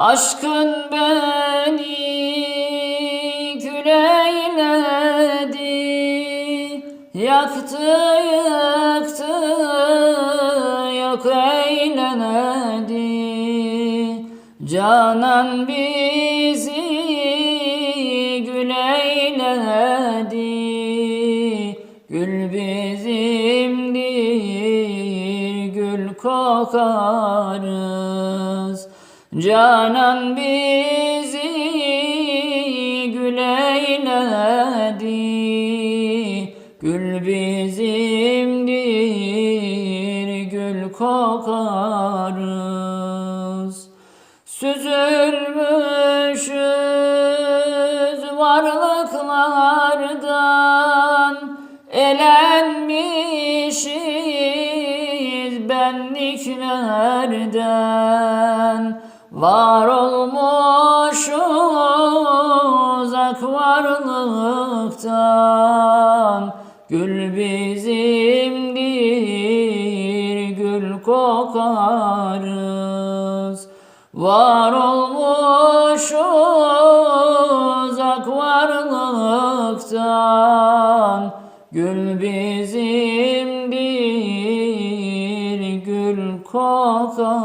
Aşkın beni kül eyledi Yaktı yıktı yok eylemedi. Canan bizi gül eyledi Gül bizimdir gül kokarız Canan bizi gül eyledi. Gül bizimdir gül kokarız. Süzülmüşüz varlıklardan. Elenmişiz benliklerden Var olmuşuz ak varlıktan. Gül bizimdir gül kokarız. Var olmuşuz ak varlıktan. Gül bizimdir kokarız